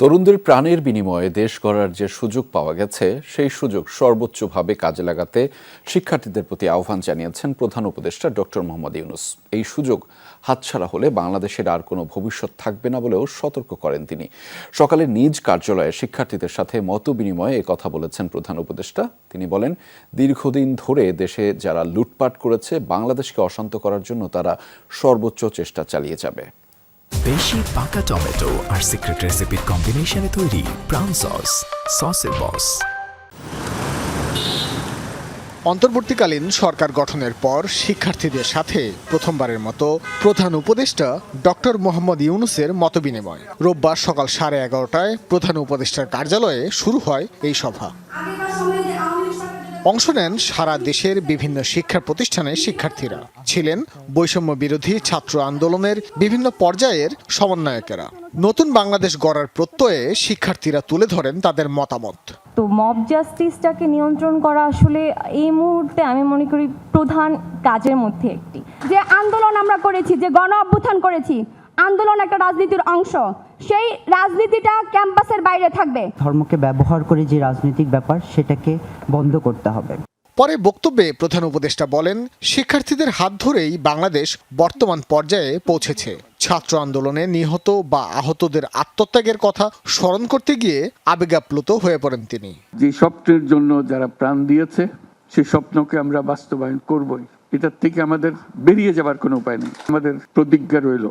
তরুণদের প্রাণের বিনিময়ে দেশ গড়ার যে সুযোগ পাওয়া গেছে, সেই সুযোগ সর্বোচ্চভাবে কাজে লাগাতে শিক্ষার্থীদের প্রতি আহ্বান জানিয়েছেন প্রধান উপদেষ্টা ডক্টর মোহাম্মদ ইউনুস। এই সুযোগ হাতছাড়া হলে বাংলাদেশের আর কোনো ভবিষ্যৎ থাকবে না বলেও সতর্ক করেন তিনি। সকালে নিজ কার্যালয়ে শিক্ষার্থীদের সাথে মত বিনিময়ে কথা বলেছেন প্রধান উপদেষ্টা। তিনি বলেন, দীর্ঘদিন ধরে দেশে যারা লুটপাট করেছে, বাংলাদেশকে অশান্ত করার জন্য তারা সর্বোচ্চ চেষ্টা চালিয়ে যাবে। বেশি পাকা টমেটো আর সিক্রেট রেসিপির কম্বিনেশনে তৈরি প্রাউন সস সসের বস অন্তর্বর্তীকালীন সরকার গঠনের পর শিক্ষার্থীদের সাথে প্রথমবারের মতো প্রধান উপদেষ্টা ডক্টর মোহাম্মদ ইউনুসের মতবিনিময়। রোববার সকাল সাড়ে এগারোটায় প্রধান উপদেষ্টার কার্যালয়ে শুরু হয় এই সভা। অংশ নেন সারা দেশের বিভিন্ন শিক্ষা প্রতিষ্ঠানের শিক্ষার্থীরা। ছিলেন বৈষম্য বিরোধী ছাত্র আন্দোলনের বিভিন্ন পর্যায়ের সমন্বয়কেরা। নতুন বাংলাদেশ গড়ার প্রত্যয়ে শিক্ষার্থীরা তুলে ধরেন তাদের মতামত। তো মব জাস্টিসটাকে নিয়ন্ত্রণ করা আসলে এই মুহূর্তে আমি মনে করি প্রধান কাজের মধ্যে একটি। যে আন্দোলন আমরা করেছি, যে গণ অভ্যুত্থান করেছি, আন্দোলন একটা রাজনীতির অংশ। সেই রাজনীতিটা ক্যাম্পাসের বাইরে থাকবে। ধর্মকে ব্যবহার করে যে রাজনৈতিক ব্যাপার সেটাকে বন্ধ করতে হবে। পরে বক্তব্যে প্রধান উপদেষ্টা বলেন শিক্ষার্থীদের হাত ধরেই বাংলাদেশ বর্তমান পর্যায়ে পৌঁছেছে। ছাত্র আন্দোলনে নিহত বা আহতদের আত্মত্যাগের কথা স্মরণ করতে গিয়ে আবেগাপ্লুত হয়ে পড়েন তিনি। যে স্বপ্নের জন্য যারা প্রাণ দিয়েছে সেই স্বপ্নকে আমরা বাস্তবায়ন করবই। এটার থেকে আমাদের বেরিয়ে যাবার কোনো উপায় নেই। আমাদের প্রতিজ্ঞা রইল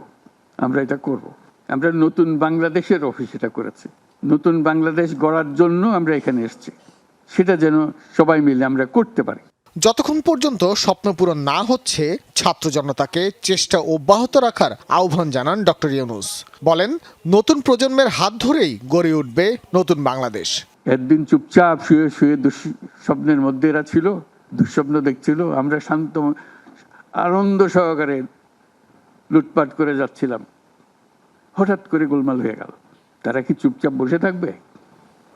আমরা এটা করব। আমরা নতুন বাংলাদেশের অফিস এটা করেছি। নতুন বাংলাদেশ গড়ার জন্য আমরা এখানে এসেছি। সেটা যেন সবাই মিলে আমরা করতে পারি। যতক্ষণ পর্যন্ত স্বপ্ন পূরণ না হচ্ছে ছাত্র জনতাকে চেষ্টা অব্যাহত রাখার আহ্বান জানান ডক্টর ইউনুস। বলেন নতুন প্রজন্মের হাত ধরেই গড়ে উঠবে নতুন বাংলাদেশ। একদিন চুপচাপ শুয়ে শুয়ে দুঃস্বপ্নের মধ্যে এরা ছিল দুঃস্বপ্ন দেখছিল আমরা শান্ত আনন্দ সহকারে লুটপাট করে যাচ্ছিলাম। হঠাৎ করে গোলমাল হয়ে গেল। তারা কি চুপচাপ বসে থাকবে?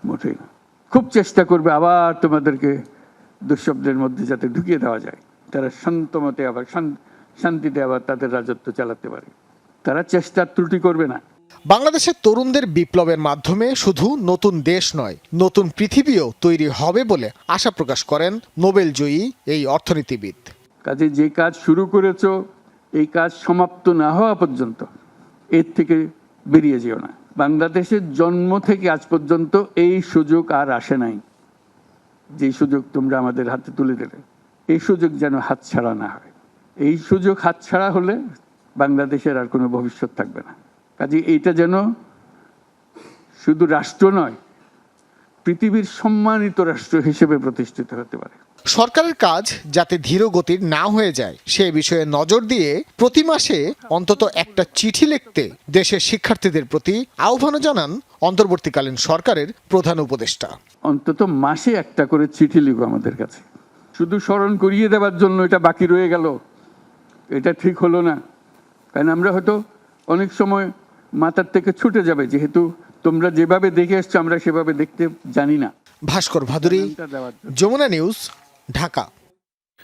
মোটেই না। খুব চেষ্টা করবে আবার তোমাদেরকে দুঃস্বপ্নের মধ্যে যাতে ঢুকিয়ে দেওয়া যায়। তারা শান্ত মতে আবার শান্তিতে আবার তাদের রাজত্ব চালাতে পারে। তারা চেষ্টার ত্রুটি করবে না। বাংলাদেশের তরুণদের বিপ্লবের মাধ্যমে শুধু নতুন দেশ নয় নতুন পৃথিবীও তৈরি হবে বলে আশা প্রকাশ করেন নোবেল জয়ী এই অর্থনীতিবিদ। কাজে যে কাজ শুরু করেছ এই কাজ সমাপ্ত না হওয়া পর্যন্ত এর থেকে বেরিয়ে যেও না। বাংলাদেশের জন্ম থেকে আজ পর্যন্ত এই সুযোগ আর আসে নাই। যে সুযোগ তোমরা আমাদের হাতে তুলে দেবে, এই সুযোগ যেন হাতছাড়া না হয়। এই সুযোগ হাতছাড়া হলে বাংলাদেশের আর কোনো ভবিষ্যৎ থাকবে না। কাজে এইটা যেন শুধু রাষ্ট্র নয়, পৃথিবীর সম্মানিত রাষ্ট্র হিসেবে প্রতিষ্ঠিত হতে পারে। সরকারের কাজ যাতে ধীর গতির না হয়ে যায় সে বিষয়ে নজর দিয়ে প্রতি মাসে অন্তত একটা চিঠি লিখতে দেশের শিক্ষার্থীদের প্রতি আহ্বানও জানান অন্তর্বর্তীকালীন সরকারের প্রধান উপদেষ্টা। অন্তত মাসে একটা করে চিঠি লিখো আমাদের কাছে। শুধু স্মরণ করিয়ে দেওয়ার জন্য এটা বাকি রয়ে গেল। এটা ঠিক হলো না। কারণ আমরা হয়তো অনেক সময় মাথার থেকে ছুটে যাবে যেহেতু তোমরা যেভাবে দেখে এসছো আমরা সেভাবে দেখতে জানি না। ভাস্কর ভাদুরী যমুনা নিউজ ঢাকা।